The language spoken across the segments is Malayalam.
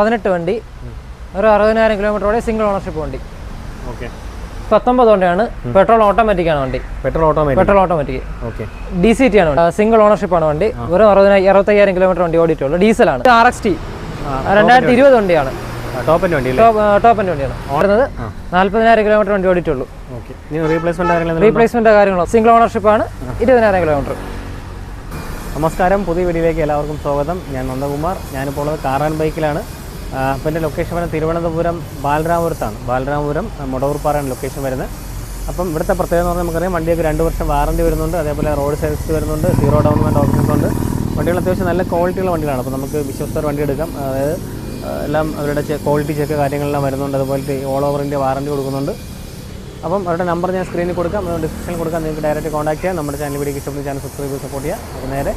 പതിനെട്ട് വണ്ടി ഒരു അറുപതിനായിരം കിലോമീറ്ററോടെ സിംഗിൾ ഓണർഷിപ്പ് വണ്ടി. ഓക്കെ പത്തൊമ്പത് വണ്ടിയാണ്. പെട്രോൾ ഓട്ടോമാറ്റിക് ആണ് വണ്ടി. Petrol automatic petrol automatic okay D C T ആണ് സിംഗിൾ ഓണർഷിപ്പ് ആണ് വണ്ടി. ഒരു അറുപതിനായിരം അറുപത്തയ്യായിരം കിലോമീറ്റർ വണ്ടി ഓടിയിട്ടുള്ളൂ. ഡീസലാണ് ആർ എക്സ് ടി രണ്ടായിരത്തി ഇരുപത് വണ്ടിയാണ്. ടോപ്പിന്റെ വണ്ടിയാണ്. ഓടുന്നത് നാല്പതിനായിരം കിലോമീറ്റർ വണ്ടി ഓടിയിട്ടുള്ളൂ. റീപ്ലേസ്മെന്റ് റീപ്ലേസ്മെന്റ് കാര്യങ്ങളോ? സിംഗിൾ ഓണർഷിപ്പ് ആണ്. ഇരുപതിനായിരം കിലോമീറ്റർ നമസ്കാരം. പുതിയ വീഡിയോയിലേക്ക് എല്ലാവർക്കും സ്വാഗതം. ഞാൻ നന്ദകുമാർ. ഞാനിപ്പോൾ ഉള്ളത് കാർ ആൻഡ് ബൈക്കിലാണ്. അപ്പോൾ എന്റെ ലൊക്കേഷൻ വരുന്നത് തിരുവനന്തപുരം ബാലരാമപുരത്താണ്. ബാലരാമപുരം മുടവൂർപ്പാറയാണ് ലൊക്കേഷൻ വരുന്നത്. അപ്പം ഇവിടുത്തെ പ്രത്യേകത എന്ന് പറഞ്ഞാൽ നമുക്കറിയാം വണ്ടിയൊക്കെ രണ്ട് വർഷം വാറണ്ടി വരുന്നുണ്ട്. അതേപോലെ റോഡ് സർവീസ് വരുന്നുണ്ട് സീറോ ഡൗൺ ഡൗൺമെന്റ് ഓപ്ഷൻസ് ഉണ്ട്. വണ്ടികൾ അത്യാവശ്യം നല്ല ക്വാളിറ്റിയുള്ള വണ്ടികളാണ്. അപ്പോൾ നമുക്ക് വിശ്വസ്തർ വണ്ടി എടുക്കാം. അതായത് എല്ലാം അവരുടെ ക്വാളിറ്റി ചെക്ക് കാര്യങ്ങളെല്ലാം വരുന്നുണ്ട്. അതുപോലെ ഓൾ ഓവർ ഇന്ത്യ വാറണ്ടി കൊടുക്കുന്നുണ്ട്. അപ്പം അവരുടെ നമ്പർ ഞാൻ സ്ക്രീനിൽ കൊടുക്കാം. ഡിസ്ക്രിപ്ഷനിൽ കൊടുക്കാം. നിങ്ങൾക്ക് ഡയറക്റ്റ് കോൺടാക്ട് ചെയ്യാം. നമ്മുടെ ചാനൽ വീഡിയോ ഇഷ്ടപ്പെടുന്ന ചാനൽ സബ്സ്ക്രൈബ് സപ്പോർട്ട് ചെയ്യാം. അപ്പോൾ നേരെ.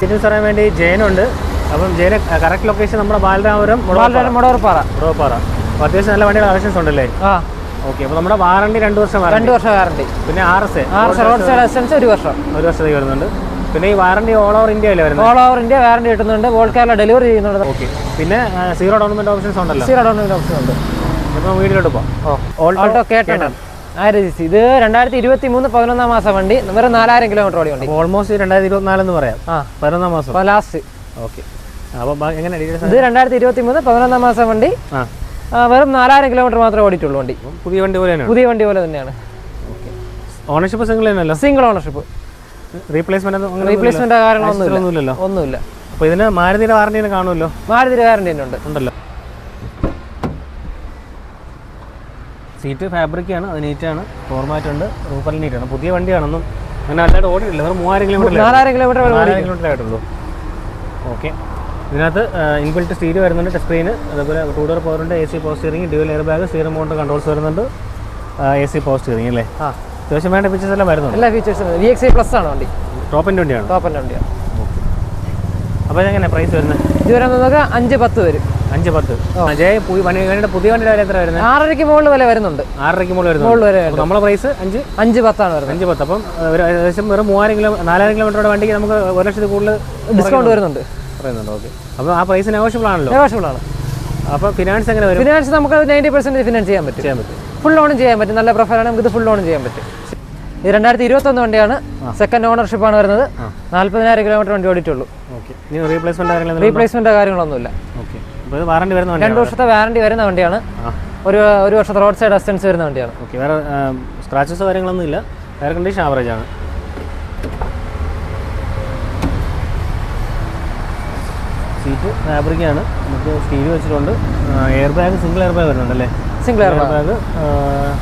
ഡീറ്റെയിൽസ് അറിയാൻ വേണ്ടി ജയനുണ്ട്. അപ്പം ജയിലെ കറക്റ്റ് ലൊക്കേഷൻ നമ്മുടെ ബാലരാമപുരം വളരെ മുടവർപ്പാറ മുടവർപ്പാറ അത്യാവശ്യം നല്ല വണ്ടിയുടെ കളക്ഷൻസ് ഉണ്ടല്ലേ? ആ. ഓക്കെ അപ്പോൾ നമ്മുടെ വാറണ്ടി രണ്ട് വർഷം രണ്ട് വർഷം വാറണ്ടി പിന്നെ ആർ എസ് ആറ് റോഡ് സൈഡ് അസിസ്റ്റൻസ് ഒരു വർഷം ഒരു വർഷത്തേക്ക് വരുന്നുണ്ട്. പിന്നെ ഈ വാറണ്ടി ഓൾ ഓവർ ഇന്ത്യ അല്ലേ വരുന്നത്? ഓൾ ഓവർ ഇന്ത്യ വാറണ്ടി കിട്ടുന്നുണ്ട്. വോൾ കേരള ഡെലിവറി ചെയ്യുന്നുണ്ട്. ഓക്കെ പിന്നെ സീറോ ഡൗൺമെന്റ് ഓപ്ഷൻസ് ഉണ്ടല്ലോ. സീറോ ഡൗൺ ഓപ്ഷൻ ഉണ്ട്. ഇപ്പോൾ വീട്ടിലോട്ട് പോകാം ഓൾട്ടോ കേട്ടൺ ആയിരം സി ഇത് രണ്ടായിരത്തി ഇരുപത്തി മൂന്ന് പതിനൊന്നാം മാസം വണ്ടി. വെറും നാലായിരം കിലോമീറ്റർ ഓടി വണ്ടി. ഓൾമോസ്റ്റ് രണ്ടായിരത്തി ഇരുപത്തിനാലെന്ന് പറയാം. ആ. പതിനൊന്നാം മാസം. ലാസ്റ്റ് ഓക്കെ ഇത് രണ്ടായിരത്തി ഇരുപത്തി മൂന്ന് പതിനൊന്നാം മാസം വണ്ടി. വെറും നാലായിരം കിലോമീറ്റർ മാത്രമേ ഓടിയിട്ടുള്ളൂ വണ്ടി. പുതിയ വണ്ടി പോലെ പുതിയ വണ്ടി പോലെ തന്നെയാണ്. ഓണർഷിപ്പ് സിംഗിൾ തന്നെയല്ലോ? സിംഗിൾ ഓണർഷിപ്പ് റീപ്ലേസ്മെന്റ് റീപ്ലേസ്മെന്റ് കാര്യങ്ങളൊന്നുമില്ല. ഒന്നുമില്ലല്ലോ? ഒന്നുമില്ല. അപ്പോൾ ഇതിന് മാരുതിയുടെ വാറണ്ടി കാണുമല്ലോ? മാരുതിയുടെ വാറണ്ടി തന്നെ ഉണ്ട്. ഉണ്ടല്ലോ. സീറ്റ് ഫാബ്രിക് ആണ് അത് നീറ്റാണ് ഫോർമാറ്റ് ഉണ്ട് റൂഫെല്ലാം നീറ്റാണ് പുതിയ വണ്ടിയാണെന്നും അങ്ങനെ അല്ലാതെ ഓടിയിട്ടില്ല. വെറും മൂവായിരം കിലോമീറ്റർ നാലായിരം കിലോമീറ്റർ നാലായിരം കിലോമീറ്റർ ആയിട്ടുള്ളൂ. ഓക്കെ. ഇതിനകത്ത് ഇൻബിൽറ്റ് സ്റ്റീരിയോ വരുന്നുണ്ട് ടച്ച് സ്ക്രീന് അതുപോലെ two door പവറുണ്ട് A C power steering dual airbag steering mount controls വരുന്നുണ്ട് എ സി പവർ സ്റ്റിയറിംഗ് അല്ലേ? ആ. അത്യാവശ്യം വേണ്ട ഫീച്ചേഴ്സ് എല്ലാം വരുന്നുണ്ട്. എല്ലാ ഫീച്ചേഴ്സും വി എക്സ് പ്ലസ് ആണ് വണ്ടി. ടോപ്പ് ടോപ്പിന്റെ വണ്ടിയാണ്. ടോപ്പിന്റെ വണ്ടിയാണ് അപ്പോൾ ഇതെങ്ങനെ പ്രൈസ് വരുന്നത്? ഇതുവരെ നമുക്ക് അഞ്ച് പത്ത് വരും. അഞ്ച് പത്ത്. ജയ വണ്ടിയുടെ പുതിയ വണ്ടിയുടെ വില എത്ര വരുന്നത്? ആറരയ്ക്ക് മുകളിൽ വില വരുന്നുണ്ട്. ആറരയ്ക്ക് മുകളിൽ മുകളിൽ വരുന്നത് വരെ അപ്പോൾ നമ്മളെ പ്രൈസ് അഞ്ച്? അഞ്ച് പത്താണ് വരുന്നത്. അഞ്ച് പത്ത്. അപ്പം ഒരു ഏകദേശം വെറും മൂവായിരം കിലോ നാലായിരം കിലോമീറ്ററുടെ വണ്ടിക്ക് നമുക്ക് ഒരു ലക്ഷത്തിൽ കൂടുതൽ ഡിസ്കൗണ്ട് വരുന്നുണ്ട്. പറയുന്നുണ്ട് ഓക്കെ അപ്പോൾ ആ പ്രൈസ് നെഗോഷ്യബിൾ ആണല്ലോ? നെഗോഷ്യബിൾ ആണ്. അപ്പോൾ ഫിനാൻസ് എങ്ങനെ വരും? ഫിനാൻസ് നമുക്ക് നയന്റി പെർസെന്റ് ഫിനാൻസ് ചെയ്യാൻ പറ്റും. ചെയ്യാൻ പറ്റും. ഫുൾ ലോണും ചെയ്യാൻ പറ്റും. നല്ല പ്രൊഫൈലാണ് നമുക്ക് ഇത് ഫുൾ ലോണും ചെയ്യാൻ പറ്റും. ഇത് രണ്ടായിരത്തി ഇരുപത്തൊന്ന് വണ്ടിയാണ് സെക്കൻഡ് ഓണർഷിപ്പ് ആണ് വരുന്നത്. നാല്പതിനായിരം കിലോമീറ്റർ വണ്ടി ഓടിയിട്ടുള്ളൂ. റീപ്ലേസ്മെന്റ് റീപ്ലേസ്മെന്റ് കാര്യങ്ങളൊന്നുമില്ല. വാറണ്ടി വരുന്ന രണ്ട് വർഷത്തെ വാറണ്ടി വരുന്ന വണ്ടിയാണ്. ഒരു ഒരു വർഷത്തെ റോഡ് സൈഡ് അസിസ്റ്റൻസ് വരുന്ന വണ്ടിയാണ്. വേറെ സ്ക്രാച്ചസ് കാര്യങ്ങളൊന്നും ഇല്ല. എയർ കണ്ടീഷൻ ആവറേജ് ആണ്. സീറ്റ് ഫാബ്രിക്കാണ് നമുക്ക് സ്റ്റീൽ വെച്ചിട്ടുണ്ട്. Air bag single air bag വരുന്നുണ്ടല്ലേ single air bag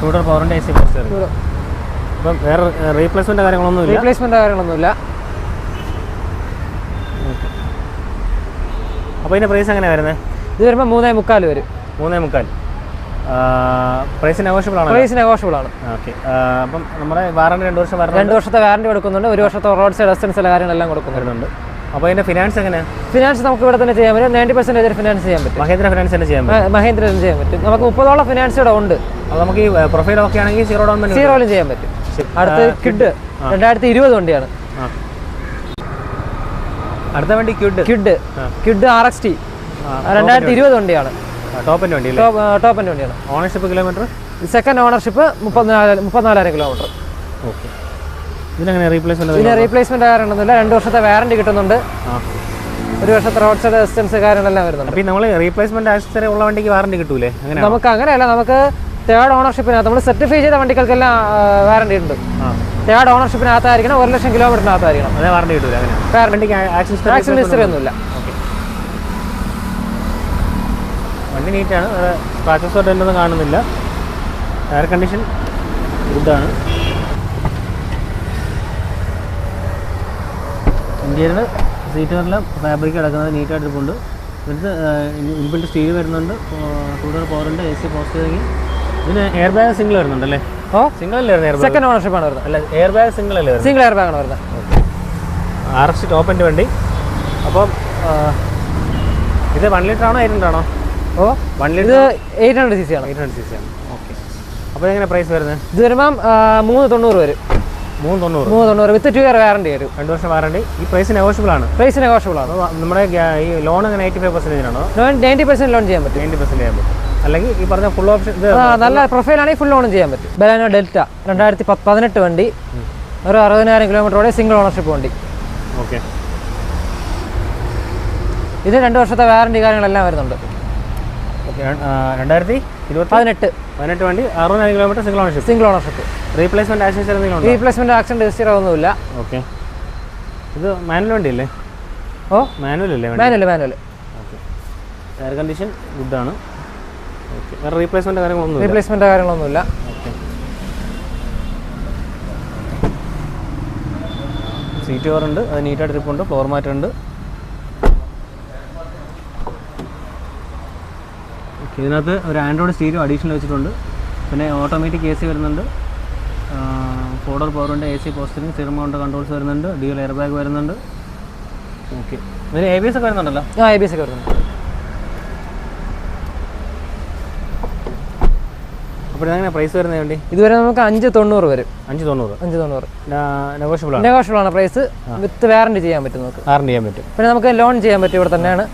Tudor പവറിന്റെ എ സി അപ്പം വേറെ റീപ്ലേസ്മെന്റ് കാര്യങ്ങളൊന്നും ഇല്ല. റീപ്ലേസ്മെന്റ് കാര്യങ്ങളൊന്നുമില്ല. അപ്പോൾ ഇതിന്റെ പ്രൈസ് എങ്ങനെയാണ് വരുന്നത് ഇത് വരുമ്പോൾ മൂന്നേ മുക്കാൽ വരും. മൂന്നേ മുക്കാൽ പ്രൈസ് നെഗോഷ്യബിൾ ആണ് പ്രൈസ് നെഗോഷ്യബിൾ ആണ്. ഓക്കെ അപ്പം നമ്മുടെ വാറണ്ടി രണ്ട് വർഷം രണ്ട് വർഷത്തെ വാറണ്ടി കൊടുക്കുന്നുണ്ട്. ഒരു വർഷത്തെ റോഡ് സൈഡ് അസിസ്റ്റൻസ് കാര്യങ്ങളെല്ലാം കൊടുക്കുന്നുണ്ട്. അപ്പോൾ ഇതിന്റെ ഫിനാൻസ് എങ്ങനെയാണ് ഫിനാൻസ് നമുക്ക് ഇവിടെ തന്നെ ചെയ്യാൻ പറ്റും. നയന്റി പെർസെന്റേജ് ഫിനാൻസ് ചെയ്യാൻ പറ്റും? മഹേന്ദ്ര ഫിനാൻസ് തന്നെ ചെയ്യാൻ പറ്റും. മഹേന്ദ്ര തന്നെ ചെയ്യാൻ പറ്റും. നമുക്ക് മുപ്പതോളം ഫിനാൻസ് ഇവിടെ ഉണ്ട്. അപ്പോൾ നമുക്ക് ഈ പ്രൊഫൈൽ ഒക്കെ ആണെങ്കിൽ സീറോ ഡൗൺ പേയ്മെന്റ് സീറോയിലും ചെയ്യാൻ പറ്റും. അടുത്ത കിഡ് രണ്ടായിരത്തി ഇരുപത് വണ്ടിയാണ്. അടുത്ത വണ്ടി Kwid Kwid. Kwid R X T രണ്ടായിരത്തി ഇരുപത് വണ്ടിയാണ്. ടോപ്പിന്റെ വണ്ടി ടോപ്പിന്റെ വണ്ടിയാണ്. ഓണർഷിപ്പ് കിലോമീറ്റർ സെക്കൻഡ് ഓണർഷിപ്പ് മുപ്പത്തിനാല് മുപ്പത്തിനാലായിരം കിലോമീറ്റർ ഓക്കെ. ഇതിനെങ്ങനെ റീപ്ലേസ്മെന്റ് കാര്യങ്ങളൊന്നുമില്ല രണ്ട് വർഷത്തെ വാറണ്ടി കിട്ടുന്നുണ്ട്. ഒരു വർഷത്തെ റോഡ് സൈഡ് അസിസ്റ്റൻസ് കാര്യങ്ങളെല്ലാം വരുന്നുണ്ട്. അപ്പോൾ നമ്മൾ റീപ്ലേസ്മെന്റ് ആക്സസറി ഉള്ള വണ്ടിക്ക് വാറണ്ടി കിട്ടൂലേ? അങ്ങനെ നമുക്ക് അങ്ങനെയല്ല നമുക്ക് തേർഡ് ഓണർഷിപ്പിനകത്ത് നമ്മൾ സർട്ടിഫൈ ചെയ്ത വണ്ടികൾക്കെല്ലാം വാറണ്ടി ഉണ്ട്. തേർഡ് ഓണർഷിപ്പിനകത്തായിരിക്കണം ഒരു ലക്ഷം കിലോമീറ്ററിനകത്തായിരിക്കണം അതേ വാറണ്ടി കിട്ടില്ല അങ്ങനെ. വണ്ടിക്ക് ആക്സിഡന്റ് ഹിസ്റ്ററി ഒന്നുമില്ല. വണ്ടി നീറ്റാണ് സ്ക്രാച്ചസ് ഒന്നും കാണുന്നില്ല. എയർ കണ്ടീഷൻ ഗുഡാണ് ഇന്ത്യയിൽ സീറ്റുകളെല്ലാം ഫാബ്രിക് കിടക്കുന്നത് നീറ്റായിട്ട് ഇരിപ്പുണ്ട്. ഇതിനകത്ത് ഇൻബിൽറ്റ് സ്റ്റീൽ വരുന്നുണ്ട്. കൂടുതൽ പവറുണ്ട് എ സി പോസ്റ്റ് ചെയ്തെങ്കിൽ ഇതിന് എയർ ബാഗ് സിംഗിൾ വരുന്നുണ്ട് അല്ലേ ഓ? സിംഗിൾ അല്ലേ വരുന്നത് സെക്കൻഡ് ഓണർഷിപ്പ് ആണ് വരുന്നത്. അല്ല എയർ ബാഗ് സിംഗിൾ അല്ലേ വരുന്നത്? സിംഗിൾ എയർ ബാഗ് ആണ് വരുന്നത്. ആർ ടോപ്പ് ടോപ്പിന്റെ വണ്ടി. അപ്പം ഇത് വൺ ലിറ്റർ ആണോ എയ്റ്റ് ആണോ? ഓ one litre eight hundred C C ആണ്. എയ്റ്റ് ഹൺഡ്രഡ് സി സി ആണ്. ഓക്കെ അപ്പോൾ എങ്ങനെ പ്രൈസ് വരുന്നത്? ഇത് വരുമ്പം മൂന്ന് തൊണ്ണൂറ് വരും. മൂന്ന് തൊണ്ണൂറ് മൂന്ന് തൊണ്ണൂറ് വിത്ത് ടു ഇയർ വാറണ്ടി വരും. രണ്ട് വർഷം വാറണ്ടി ഈ പ്രൈസ് നെഗോഷ്യബിൾ ആണ്. പ്രൈസ് നെഗോഷ്യബിൾ ആണ്. നമ്മുടെ ഈ ലോൺ ഫൈവ് പെർസെന്റേജിനാണോ നയന്റി ലോൺ ചെയ്യാൻ പറ്റും. നയന്റി പെർസെന്റ് ചെയ്യാൻ പറ്റും. അല്ലെങ്കിൽ ഈ പറഞ്ഞ ഫുൾ ഓപ്ഷൻ നല്ല പ്രൊഫൈൽ ആണെങ്കിൽ ഫുൾ ലോൺ ചെയ്യാൻ പറ്റും. ബലാനോ ഡെൽറ്റ രണ്ടായിരത്തി പതിനെട്ട് വണ്ടി. ഒരു അറുപതിനായിരം കിലോമീറ്ററോടെ സിംഗിൾ ഓണർഷിപ്പ് വണ്ടി. ഓക്കെ ഇത് രണ്ട് വർഷത്തെ വാറണ്ടി കാര്യങ്ങളെല്ലാം വരുന്നുണ്ട്. രണ്ടായിരത്തി പതിനെട്ട്. പതിനെട്ട് വണ്ടി അറുപതിനായിരം kilometre single ownership single ownership replacement action എന്തെങ്കിലും ഉണ്ടോ? റീപ്ലേസ്മെന്റ് ആക്സിഡന്റ് രജിസ്റ്റർ ഒന്നുമില്ല ഓക്കെ ഇത് മാനുവൽ വണ്ടി അല്ലേ ഓ? മാനുവൽ അല്ലേ manual manual okay air condition ഗുഡാണ് okay വേറെ റീപ്ലേസ്മെന്റ് കാര്യങ്ങളൊന്നും ഇല്ല റീപ്ലേസ്മെന്റ് കാര്യങ്ങളൊന്നുമില്ല. ഓക്കെ സീറ്റ് കവർ ഉണ്ട് അത് നീറ്റായിട്ട് ഇരിപ്പുണ്ട് ഫ്ലോർ മാറ്റ് ഉണ്ട് ഓക്കെ ഇതിനകത്ത് ഒരു ആൻഡ്രോയിഡ് സ്റ്റീരിയോ അഡീഷണൽ വെച്ചിട്ടുണ്ട്. പിന്നെ ഓട്ടോമാറ്റിക് എ സി വരുന്നുണ്ട്. ഫോർഡർ പവറിന്റെ A C power steering steering mount controls വരുന്നുണ്ട്. ഡ്യൂൽ എയർ ബാഗ് വരുന്നുണ്ട്. ഓക്കെ. ഇതിന് എ ബി എസ് ഒക്കെ വരുന്നുണ്ടല്ലോ? ആ എ ബി എസ് ഒക്കെ വരുന്നുണ്ട്. അപ്പോൾ ഇതെങ്ങനെ പ്രൈസ് വരുന്നത് വേണ്ടി ഇതുവരെ നമുക്ക് അഞ്ച് തൊണ്ണൂറ് വരും. അഞ്ച് തൊണ്ണൂറ്? അഞ്ച് തൊണ്ണൂറ്. നെഗോഷ്യബിൾ ആണ് നെഗോഷ്യബിൾ ആണ് പ്രൈസ് വിത്ത് വാറണ്ടി ചെയ്യാൻ പറ്റും നമുക്ക്. വാറണ്ടി ചെയ്യാൻ പറ്റും. പിന്നെ നമുക്ക് ലോൺ ചെയ്യാൻ പറ്റും ഇവിടെ തന്നെയാണ്.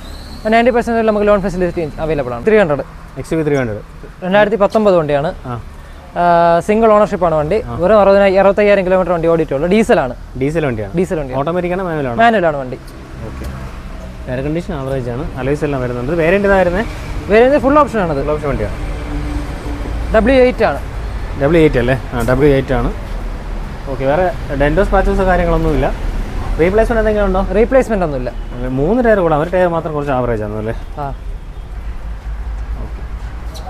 നയന്റി പെർസെന്റ് നമുക്ക് ലോൺ ഫെസിലിറ്റി അവൈലബിൾ ആണ്. Three hundred X three hundred രണ്ടായിരത്തി പത്തൊമ്പത് വണ്ടിയാണ്. സിംഗിൾ സിംഗിൾ ഓണർഷിപ്പാണ് വണ്ടി. വെറും അറുപതിനായി അറുപത്തയ്യായിരം കിലോമീറ്റർ വണ്ടി ഓടിയിട്ടുള്ളൂ. ഡീസലാണ് ഡീസൽ വണ്ടിയാണ്. ഡീസൽ വണ്ടി ഓട്ടോമാറ്റിക് ആണ് മാനുവൽ ആണ്. മാനുവലാണ് വണ്ടി. ഓക്കെ എയർ കണ്ടീഷൻ ആവറേജ് ആണ്. അലോയ്സ് എല്ലാം വരുന്നുണ്ട്. വേറെ ഉണ്ടായിരുന്നേ വേറെ ഫുൾ ഓപ്ഷൻ ആണ് ഫുൾ ഓപ്ഷൻ വണ്ടിയാണ്. ഡബ്ല്യു എയ്റ്റ് ആണ്. ഡബ്ല്യു എയ്റ്റ് അല്ലേ? ആ ഡബ്ല്യു എയ്റ്റ് ആണ്. ഓക്കെ വേറെ ഡെൻഡോ സ്ക്രാച്ചസ് കാര്യങ്ങളൊന്നുമില്ല. റീപ്ലേസ്മെന്റ് എന്തെങ്കിലും ഉണ്ടോ? റീപ്ലേസ്മെന്റ് ഒന്നുമില്ല. മൂന്ന് ടയർ കൂടാ. ഒരു ടയർ മാത്രം കുറച്ച് ആവറേജ് ആണ് അല്ലേ? ആ.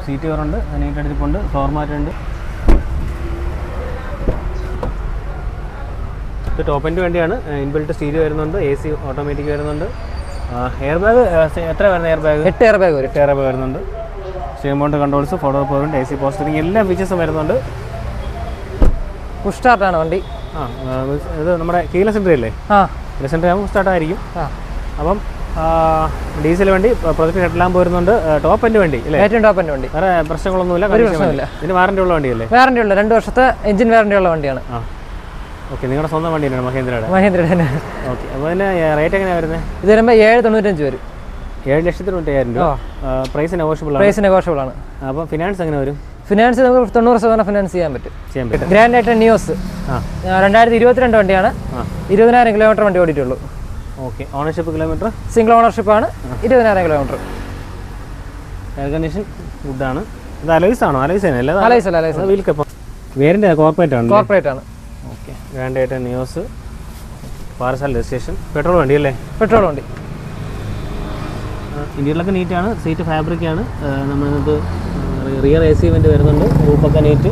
സീറ്റ് കവറുണ്ട് നീറ്റ് അടിച്ചിട്ടുണ്ട് ഫ്ലോർ മാറ്റ് ഉണ്ട് ഇത് ടോപ്പ് എൻഡ് വേണ്ടിയാണ്. ഇൻബിൽറ്റ് സ്റ്റീരിയോ വരുന്നുണ്ട് എ സി ഓട്ടോമാറ്റിക് വരുന്നുണ്ട്. എയർ ബാഗ് എത്ര വരുന്ന എയർ ബാഗ് എട്ട് എയർ ബാഗ് വരും. എട്ട് എയർ ബാഗ് വരുന്നുണ്ട് സ്റ്റീമൗണ്ട് controls photo point A C പോസ്റ്ററിങ് എല്ലാ ഫീച്ചേഴ്സും വരുന്നുണ്ട്. പുഷ് സ്റ്റാർട്ട് ആണ് വണ്ടി. ആ ഇത് നമ്മുടെ കീല സെൻട്രി അല്ലേ? ആ. കീല സെൻട്രി ആകുമ്പോൾ സ്റ്റാർട്ട് ആയിരിക്കും ആ. അപ്പം ഡീസൽ വണ്ടി പ്രൊജക്ട് ഹെഡ്ലാമ്പ് വരുന്നുണ്ട് ടോപ്പ് എന്റെ വണ്ടി അല്ലേ? ഏറ്റവും ടോപ്പിന്റെ വണ്ടി. വേറെ പ്രശ്നങ്ങളൊന്നുമില്ല പ്രശ്നവുമില്ല. വണ്ടി. ഇതിന് വാറണ്ടി ഉള്ള വണ്ടിയല്ലേ? വാറണ്ടി ഉള്ള രണ്ട് വർഷത്തെ എഞ്ചിൻ വാറണ്ടി ഉള്ള വണ്ടിയാണ്. ആ. ഓക്കെ നിങ്ങളുടെ സ്വന്തം വണ്ടി തന്നെയാണ് മഹേന്ദ്രയുടെ? മഹേന്ദ്രയുടെ. തന്നെ ഓക്കെ അപ്പോൾ അതിന് റേറ്റ് എങ്ങനെയാണ് വരുന്നത് ഇത് വരുമ്പോൾ ഏഴ് തൊണ്ണൂറ്റഞ്ച് വരും. ഏഴ് ലക്ഷത്തി തൊണ്ണൂറ്റയ്യായിരം രൂപ. പ്രൈസ് നെഗോഷ്യബിൾ പ്രൈസ് നെഗോഷ്യബിൾ ആണ്. അപ്പോൾ ഫിനാൻസ് എങ്ങനെ വരും? ഫിനാൻസ് നമുക്ക് തൊണ്ണൂറ് ശതമാനം ഫിനാൻസ് ചെയ്യാൻ പറ്റും. ഗ്രാൻഡ് ആയിട്ട് നിയോസ് രണ്ടായിരത്തി ഇരുപത്തിരണ്ട് വണ്ടിയാണ്. ഇരുപതിനായിരം കിലോമീറ്റർ വണ്ടി ഓടിയിട്ടുള്ളൂ. Okay ownership kilometre single ownership ആണ്. ഇരുപതിനായിരം കിലോമീറ്റർ എയർ കണ്ടീഷൻ ആണ്. ഇത് അലൈസ് ആണോ? തന്നെ അല്ലേ? അലൈസ് അല്ല അലൈസ് വീൽ കപ്പ് വേരിന്റെ കോർപ്പറേറ്റ് ആണ് കോർപ്പറേറ്റ് ആണ്. ഓക്കെ ഗ്രാൻഡ് ആയിട്ട് നിയോസ് പാർസൽ രജിസ്ട്രേഷൻ പെട്രോൾ വണ്ടി അല്ലേ? പെട്രോൾ വണ്ടി. ഇന്ത്യയിലൊക്കെ നീറ്റാണ് സീറ്റ് ഫാബ്രിക് ആണ്. നമ്മളിത് റിയർ എ സി ഇവന്റ് വരുന്നുണ്ട്. റൂപ്പൊക്കെ നീറ്റ്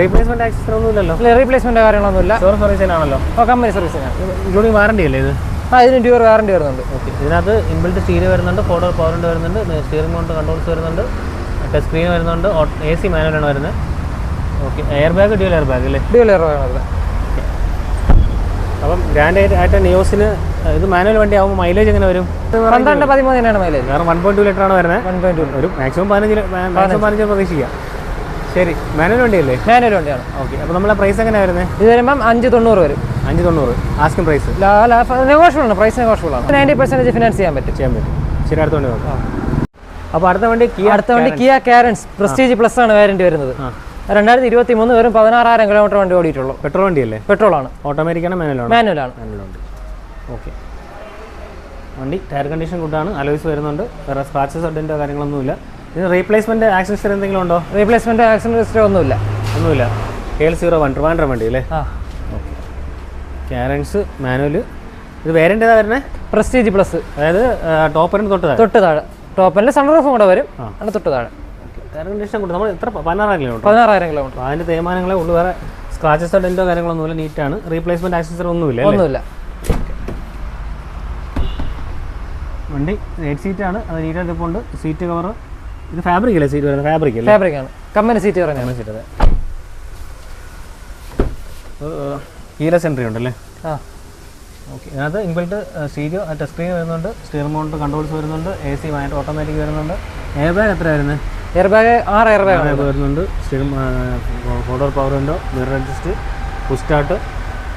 റീപ്ലേസ്മെന്റ് ആക്സസ് ഒന്നുമില്ലല്ലോ? റീപ്ലേസ്മെന്റ് കാര്യങ്ങളൊന്നുമില്ല. സർവീസ് സർവീസിനാണല്ലോ ഓ കമ്പനി സർവീസിനാണ് ഇൻക്ലൂഡിങ് വാറണ്ടി അല്ലേ ഇത്? ആ ഇതിന് ഡ്യൂർ വാറണ്ടി വരുന്നുണ്ട്. ഓക്കെ ഇതിനകത്ത് ഇൻബിൽറ്റ് സ്റ്റീരിയോ വരുന്നുണ്ട് ഫോട്ടോ പവറിന്റെ വരുന്നുണ്ട് സ്റ്റിയറിംഗ് മൗണ്ട് കൺട്രോൾസ് വരുന്നുണ്ട് ടച്ച് സ്ക്രീൻ വരുന്നുണ്ട് എ സി മാനുവലാണ് വരുന്നത് okay air bag dual air bag അല്ലേ? ഡ്യൂൽ എയർ ബാഗ് വരുന്നത്. അപ്പം ഗ്രാൻഡ് ആയിട്ട് നിയോസിന് ഇത് മാനുവൽ വണ്ടി ആകുമ്പോൾ മൈലേജ് എങ്ങനെ വരും? പന്ത്രണ്ട് പതിമൂന്നിനാണ് മൈലേജ് വേറെ വൺ പോയിന്റ് ടു ലിറ്റർ ആണ് വരുന്നത് വൺ പോയിന്റ് ടു ഒരു മാക്സിമം പതിനഞ്ച് മാക്സിമം പതിനഞ്ച്. പ്രതീക്ഷിക്കാം ശരി മാനുവൽ വണ്ടിയല്ലേ? മാനുവൽ വണ്ടിയാണ്. ഓക്കെ അപ്പോൾ നമ്മളെ പ്രൈസ് എങ്ങനെ വരുന്നത് ഇത് വരുമ്പം അഞ്ച് തൊണ്ണൂറ് വരും. അഞ്ച് തൊണ്ണൂറ്. ആസ്കിൻ പ്രൈസ് നെഗോഷ്യബിൾ ആണ് പ്രൈസ് നെഗോഷ്യബിൾ ആണ്. നയന്റി പെർസെന്റേജ് ഫിനാൻസ് ചെയ്യാൻ പറ്റും. ചെയ്യാൻ പറ്റും. ശരി അടുത്ത വണ്ടി നോക്കാം. അപ്പോൾ അടുത്ത വണ്ടി കിയ അടുത്ത വണ്ടി കിയ കാരൻസ് പ്രസ്റ്റീജ് പ്ലസ് ആണ് വാറണ്ടി വരുന്നത്. ആ. രണ്ടായിരത്തി ഇരുപത്തി മൂന്ന് വെറും പതിനാറായിരം കിലോമീറ്റർ വണ്ടി ഓടിയിട്ടുള്ളൂ. പെട്രോൾ വണ്ടിയല്ലേ? പെട്രോൾ ആണ് ഓട്ടോമാറ്റിക് ആണ് മാനുവൽ ആണ് മാനുവൽ ആണ് മാനുവൽ ഉണ്ട് ഓക്കെ. വണ്ടി ടയർ കണ്ടീഷൻ ഗുഡാണ്. അലോയ്സ് വരുന്നുണ്ട്. വേറെ സ്ക്രാച്ചസ് അഡിന്റെ കാര്യങ്ങളൊന്നുമില്ല. ഇതിന് റീപ്ലേസ്മെന്റ് ആക്സസറി എന്തെങ്കിലും ഉണ്ടോ? റീപ്ലേസ്മെന്റ് ആക്സസറി ഹിസ്റ്ററി ഒന്നുമില്ല. ഒന്നുമില്ല. K L zero one Trivandrum വണ്ടി അല്ലേ? ആ. ഓക്കെ. ക്യാരൻസ് മാനുവൽ ഇത് വേരിയന്റ് ഏതാ വരുന്നത് പ്രസ്റ്റീജ് പ്ലസ് അതായത് ടോപ്പറിന് തൊട്ട് തൊട്ട് താഴെ. ടോപ്പറിന് സൺറൂഫും കൂടെ വരും. തൊട്ട് താഴെ. കണ്ടീഷൻ കൂടെ നമ്മൾ എത്ര പതിനാറായിരം കിലോമീറ്റർ? പതിനാറായിരം കിലോമീറ്റർ. അതിന്റെ തേമാനങ്ങളെ ഉള്ളു. വേറെ സ്ക്രാച്ചസ് ഡെന്റോ കാര്യങ്ങളൊന്നുമില്ല നീറ്റാണ് റീപ്ലേസ്മെന്റ് ആക്സസറി ഒന്നുമില്ല ഒന്നുമില്ല. വണ്ടി എയ്റ്റ് സീറ്റാണ് അത് നീറ്റായിട്ട് ഇപ്പോൾ ഉണ്ട് സീറ്റ് കവർ ഇത് ഫാബ്രിക് അല്ലേ? സീറ്റ് വരുന്നത് ഫാബ്രിക് അല്ലേ? ഫാബ്രിക് ആണ്. കമ്പനി സീറ്റ് പറഞ്ഞാണ് സീറ്റ് അതെ. കീലസ് എൻട്രി ഉണ്ടല്ലേ? ആ. ഓക്കെ അതിനകത്ത് ഇൻബിൽറ്റ് സ്റ്റീരിയോ ടച്ച് സ്ക്രീൻ വരുന്നുണ്ട്. സ്റ്റിയർ മൗണ്ട് കൺട്രോൾസ് വരുന്നുണ്ട്. എ സി മാറ്റ് ഓട്ടോമാറ്റിക് വരുന്നുണ്ട്. എയർ ബാഗ് എത്രയായിരുന്നു വരുന്നത്? എയർ ബാഗ് ആറ് എയർ ബാഗ് വരുന്നുണ്ട് പവർ മിറർ അഡ്ജസ്റ്റ്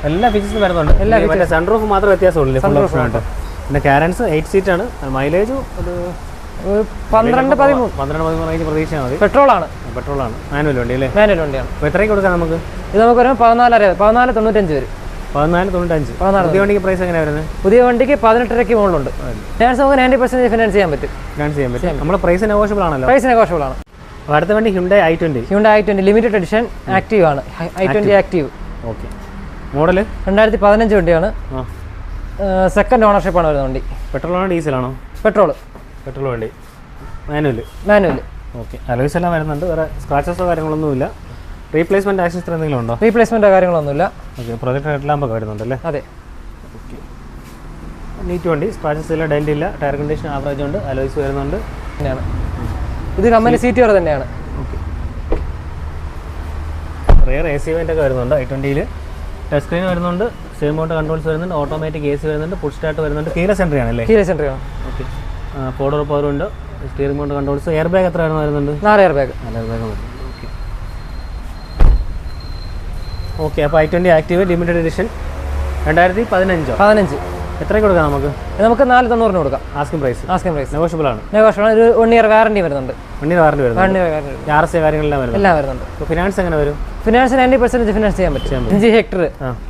എല്ലാ ഫീച്ചേഴ്സും വരുന്നുണ്ട്. എല്ലാ മറ്റേ സൺറൂഫ് വ്യത്യാസമുള്ളൂ ഫുൾ ഓപ്ഷൻ ആയിട്ട്. പിന്നെ കാരൻസ് എയ്റ്റ് സീറ്റ് ആണ്. മൈലേജ് ഒരു ഒരു പന്ത്രണ്ട് പതിമൂന്ന്. പന്ത്രണ്ട് പതിമൂന്ന് റേഞ്ച് പ്രതീക്ഷയാൽ മതി. പെട്രോളാണ്. പെട്രോളാണ്. മാനുവൽ വണ്ടി അല്ലേ? മാനുവൽ വണ്ടിയാണ്. എത്രയ്ക്ക് കൊടുക്കാം നമുക്ക്? ഇത് നമുക്ക് ഒരു പതിനാലര പതിനാല് തൊണ്ണൂറ്റഞ്ച് വരും. പതിനാല് തൊണ്ണൂറ്റഞ്ച് പുതിയ വണ്ടിക്ക് പ്രൈസ് എങ്ങനെയാണ് വരുന്നത്? പുതിയ വണ്ടിക്ക് പതിനെട്ടരയ്ക്ക് മുകളിലുണ്ട്. ഫിനാൻസ് നമുക്ക് നയന്റി പെർസെന്റ് ഫിനാൻസ് ചെയ്യാൻ പറ്റും. ഫിനാൻസ് ചെയ്യാൻ പറ്റും. നമ്മുടെ പ്രൈസ് നെഗോഷ്യബിൾ ആണല്ലോ. പ്രൈസ് നെഗോഷ്യബിൾ ആണ്. അടുത്ത വണ്ടി Hyundai i twenty Hyundai i twenty limited edition active ആണ്. I twenty active okay model രണ്ടായിരത്തി പതിനഞ്ച് വണ്ടിയാണ്. സെക്കൻഡ് ഓണർഷിപ്പ് ആണ് വരുന്ന വണ്ടി. പെട്രോൾ ആണോ ഡീസലാണോ പെട്രോൾ പെട്രോൾ വണ്ടി. മാനുവൽ മാനുവൽ ഓക്കെ അലോയ്സ് എല്ലാം വരുന്നുണ്ട്. വേറെ സ്ക്രാച്ചസോ കാര്യങ്ങളൊന്നുമില്ല. റീപ്ലേസ്മെന്റ് ആക്സസ് എന്തെങ്കിലും ഉണ്ടോ? റീപ്ലേസ്മെന്റ് കാര്യങ്ങളൊന്നുമില്ല. ഓക്കെ പ്രൊജക്ട് ഹെഡ് ലാമ്പൊക്കെ വരുന്നുണ്ടല്ലേ അതെ. നീറ്റ് വണ്ടി സ്ക്രാച്ചസ് ഇല്ല ഡെന്റ് ഇല്ല ടയർ കണ്ടീഷൻ ആവറേജ് ഉണ്ട് അലോയ്സ് വരുന്നുണ്ട്. തന്നെയാണ്. ഇത് കമ്പനി സീറ്റ് വരെ തന്നെയാണ്. Okay rear A C vent ഒക്കെ വരുന്നുണ്ട് ഐ ട്വന്റിയിൽ ടച്ച് സ്ക്രീൻ വരുന്നുണ്ട് സെയിം മൗണ്ട് കൺട്രോൾസ് വരുന്നുണ്ട് ഓട്ടോമാറ്റിക് എ സി വരുന്നുണ്ട് പുഷ് സ്റ്റാർട്ട് വരുന്നുണ്ട് കീല സെൻട്രി ആണല്ലേ കീല സെന്റർ ആണ്. ഓക്കെ ഫോർ ഡോർ പവർ ഉണ്ട് steering mount controls air bag എത്ര വരുന്നുണ്ട്? നാല് എയർ ബാഗ് നാല് എയർ ബാഗ് വരുന്നുണ്ട് ഓക്കെ അപ്പോൾ I twenty active limited edition രണ്ടായിരത്തി പതിനഞ്ചോ. പതിനഞ്ച് എത്രയ്ക്ക് കൊടുക്കാം നമുക്ക്? നമുക്ക് നാല് തൊണ്ണൂറിന് കൊടുക്കാം. Asking price asking price negotiable ആണ്. നെഗോഷ്യബിൾ ഒരു വൺ ഇയർ വാറണ്ടി വരുന്നുണ്ട്. One year warranty R C കാര്യങ്ങളെല്ലാം വരുന്നത് എല്ലാം വരുന്നുണ്ട്. അപ്പോൾ ഫിനാൻസ് എങ്ങനെ വരും? ഫിനാൻസ് നയന്റി പെർസെന്റ് ഫിനാൻസ് ചെയ്യാൻ പറ്റും. അഞ്ച് ഹെക്ടർ.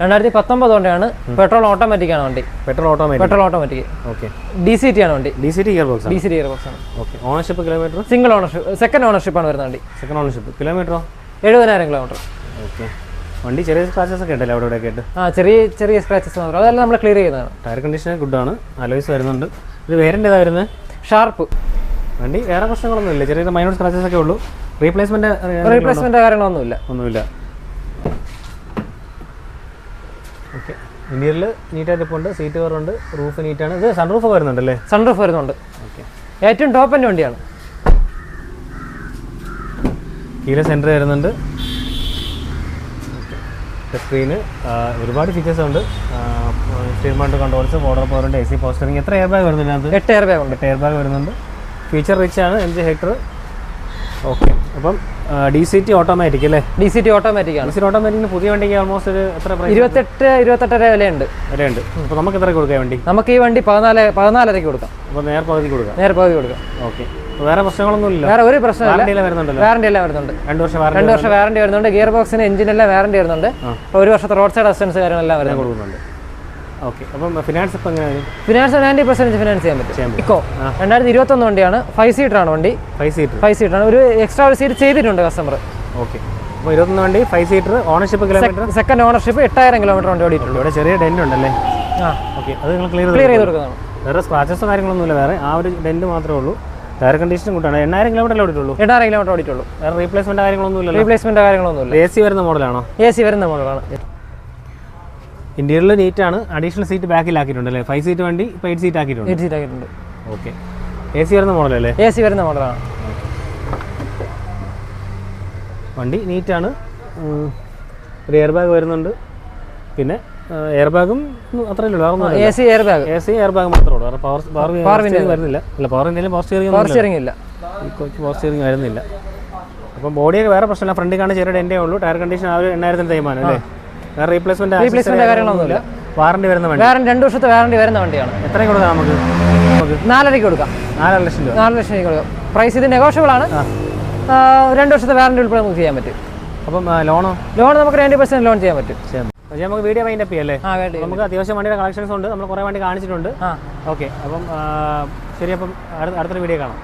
രണ്ടായിരത്തി പത്തൊമ്പത് കൊണ്ടാണ് പെട്രോൾ ഓട്ടോമാറ്റിക് ആണ് വണ്ടി. Petrol automatic petrol automatic okay D C T ആണ് വണ്ടി. D C T gear box D C T gear box ആണ്. Okay ownership kilometre single ownership second ownership ആണ് വരുന്ന വണ്ടി. സെക്കൻഡ് ഓണർഷിപ്പ് കിലോമീറ്ററോ എഴുപതിനായിരം കിലോമീറ്റർ ഓക്കെ വണ്ടി ചെറിയ സ്ക്രാച്ചസ് ഒക്കെ ഉണ്ടല്ലോ അവിടെ ഇവിടെ ആയിട്ട്. ആ ചെറിയ ചെറിയ സ്ക്രാച്ചസ് മാത്രം. അതെല്ലാം നമ്മൾ ക്ലിയർ ചെയ്യുന്നതാണ് ടയർ കണ്ടീഷൻ ഗുഡ് ആണ്. അലോയ്സ് വരുന്നുണ്ട്. ഇത് വേറെ ഏതാ വരുന്നത് ഷാർപ്പ് വണ്ടി വേറെ പ്രശ്നങ്ങളൊന്നും ഇല്ല. ചെറിയ മൈനോർ സ്ക്രാച്ചസ് ഒക്കെ ഉള്ളൂ. റീപ്ലേസ്മെന്റ് റീപ്ലേസ്മെന്റ് കാര്യങ്ങളൊന്നുമില്ല. ഒന്നുമില്ല. ഓക്കെ ഇന്ത്യയിൽ നീറ്റായിട്ട് ഇപ്പോൾ ഉണ്ട്. സീറ്റ് കവറുണ്ട് റൂഫ് നീറ്റാണ് ഇത് സൺറൂഫ് വരുന്നുണ്ടല്ലേ? സൺറൂഫ് വരുന്നുണ്ട്. ഓക്കെ ഏറ്റവും ടോപ്പ് എന്റെ വണ്ടിയാണ്. കീഴിലെ സെന്റർ വരുന്നുണ്ട്. സ്ക്രീന് ഒരുപാട് ഫീച്ചേഴ്സ് ഉണ്ട്. Steering mount controls border power ഉണ്ട് എ സി പോസ്റ്ററിങ് എത്ര എയർ ബാഗ് വരുന്നില്ല അത് എട്ട് എയർ ബാഗ് ഉണ്ട്. എട്ട് എയർ ബാഗ് വരുന്നുണ്ട്. ഫീച്ചർ റിച്ച് ആണ് അഞ്ച് ഹെക്ടർ ഓക്കെ അപ്പം ഡി സി ടി ഓട്ടോമാറ്റിക് അല്ലേ? ഡി സി ടി ഓട്ടോമാറ്റിക് ആണ്. ഡി സി ഓട്ടോമാറ്റിക്കിന് പുതിയ വണ്ടിക്ക് ഓൾമോസ്റ്റ് ഒരു എത്ര പ്രൈസ് ഇരുപത്തെട്ട് ഇരുപത്തെട്ടര വിലയുണ്ട്. വിലയുണ്ട്. അപ്പോൾ നമുക്ക് എത്ര കൊടുക്കാം വണ്ടി? നമുക്ക് ഈ വണ്ടി പതിനാല് പതിനാലരയ്ക്ക് കൊടുക്കാം. അപ്പോൾ നേർ പകുതി കൊടുക്കാം. നേരെ പകുതി കൊടുക്കാം. ഓക്കെ വേറെ പ്രശ്നങ്ങളൊന്നുമില്ല. വേറെ ഒരു പ്രശ്നമില്ല വാറന്റി വരുന്നുണ്ടല്ലോ. വാറണ്ടി എല്ലാം വരുന്നുണ്ട്. രണ്ട് വർഷം രണ്ട് വർഷം വാറണ്ടി വരുന്നുണ്ട്. ഗിയർ ബോക്സിന് എഞ്ചിനെല്ലാം വാറണ്ടി വരുന്നുണ്ട്. ഒരു വർഷത്തെ റോഡ് സൈഡ് അസിസ്റ്റൻസ് കാര്യങ്ങളെല്ലാം വരുന്നുണ്ട്. കൊടുക്കുന്നുണ്ട്. ഓക്കെ അപ്പം ഫിനാൻസ് ഇപ്പം എങ്ങനെയാണ്? ഫിനാൻസ് നയന്റി പെർസെന്റ് ഫിനാൻസ് ചെയ്യാൻ പറ്റും. ഇക്കോ രണ്ടായിരത്തി ഇരുപത്തൊന്ന് വണ്ടിയാണ്. ഫൈവ് സീറ്റർ ആണ് വണ്ടി. ഫൈവ് സീറ്റർ ഫൈവ് സീറ്റർ ആണ്. ഒരു എക്സ്ട്രാ ഒരു സീറ്റ് ചെയ്തിട്ടുണ്ട് കസ്റ്റമർ ഓക്കെ അപ്പോൾ ഇരുപത്തൊന്ന് വണ്ടി five seater ownership kilometre second ownership എട്ടായിരം കിലോമീറ്റർ വണ്ടി ഓടിയിട്ടുണ്ട്. ഇവിടെ ചെറിയ ഡെന്റ് ഉണ്ടല്ലേ? ആ. ഓക്കെ അത് നിങ്ങൾ ക്ലിയർ ക്ലിയർ ചെയ്ത് കൊടുക്കുന്നതാണ്. വേറെ സ്ക്രാച്ചസോ കാര്യങ്ങളൊന്നുമില്ല. വേറെ ആ ഒരു ഡെന്റ് മാത്രമേ ഉള്ളൂ. ടയർ കണ്ടീഷൻ കൂട്ടാണ്. എണ്ണായിരം കിലോമീറ്റർ ഓടിയിട്ടുള്ളൂ? എണ്ണായിരം കിലോമീറ്റർ ഓടിയിട്ടുള്ളൂ. വേറെ കാര്യങ്ങളൊന്നും ഇല്ല റീപ്ലേസ്മെന്റ് കാര്യങ്ങളൊന്നും ഇല്ല എ സി വരുന്ന മോഡലാണോ എ സി വരുന്ന മോഡലാണ് ഇന്ത്യയിലുള്ള നീറ്റ് ആണ്. അഡീഷണൽ സീറ്റ് ബാക്കിൽ ആക്കിയിട്ടുണ്ട് അല്ലേ? ഫൈവ് സീറ്റ് വണ്ടി ഇപ്പോൾ എയ്റ്റ് സീറ്റ് ആക്കിയിട്ടുണ്ട്. എയ്റ്റ് സീറ്റ് ആക്കിയിട്ടുണ്ട്. ഓക്കെ എ സി വരുന്ന മോഡലല്ലേ എ സി വരുന്ന മോഡലാണ് വണ്ടി നീറ്റാണ്. ഒരു എയർ ബാഗ് വരുന്നുണ്ട്. പിന്നെ എയർ ബാഗും അത്രയല്ലേ ഉള്ളൂ. A C air bag A C air bag മാത്രമേ ഉള്ളൂ. പവർ പവർ വരുന്നില്ല. അല്ല പവർ ഇന്ത്യയിലും പവർ സ്റ്റിയറിംഗ് പവർ സ്റ്റിയറിംഗ് ഇല്ല. പവർ സ്റ്റിയറിംഗ് വരുന്നില്ല. അപ്പം ബോഡിയൊക്കെ വേറെ പ്രശ്നമില്ല. ഫ്രണ്ടിൽ കാണുന്ന ചെറിയ എന്റെ ഉള്ളൂ. ടയർ കണ്ടീഷൻ ആ ഒരു എണ്ണായിരത്തിന് തേയ്മാനം അല്ലേ? വേറെ റീപ്ലേസ്മെന്റ് റീപ്ലേസ്മെന്റ് കാര്യങ്ങളൊന്നുമില്ല. വാറണ്ടി വരുന്ന വണ്ടി. വാറണ്ടി രണ്ട് വർഷത്തെ വാറണ്ടി വരുന്ന വണ്ടിയാണ്. എത്ര കൊടുക്കാം നമുക്ക്? നാലരയ്ക്ക് കൊടുക്കാം. നാലര ലക്ഷം രൂപ. നാല് ലക്ഷം കൊടുക്കാം. പ്രൈസ് ഇത് നെഗോഷ്യബിൾ ആണ്. രണ്ട് വർഷത്തെ വാറണ്ടി ഉൾപ്പെടെ നമുക്ക് ചെയ്യാൻ പറ്റും. അപ്പം ലോണോ ലോൺ നമുക്ക് നയന്റി പെർസെന്റ് ലോൺ ചെയ്യാൻ പറ്റും. പക്ഷേ നമുക്ക് വീഡിയോ വൈൻഡ് അപ്പ് ചെയ്യല്ലേ നമുക്ക് അത്യാവശ്യം വണ്ടിയുടെ കളക്ഷൻസ് ഉണ്ട്. നമ്മൾ കുറേ വണ്ടി കാണിച്ചിട്ടുണ്ട്. ഓക്കെ അപ്പം ശരി അപ്പം അടുത്ത അടുത്തൊരു വീഡിയോ കാണാം.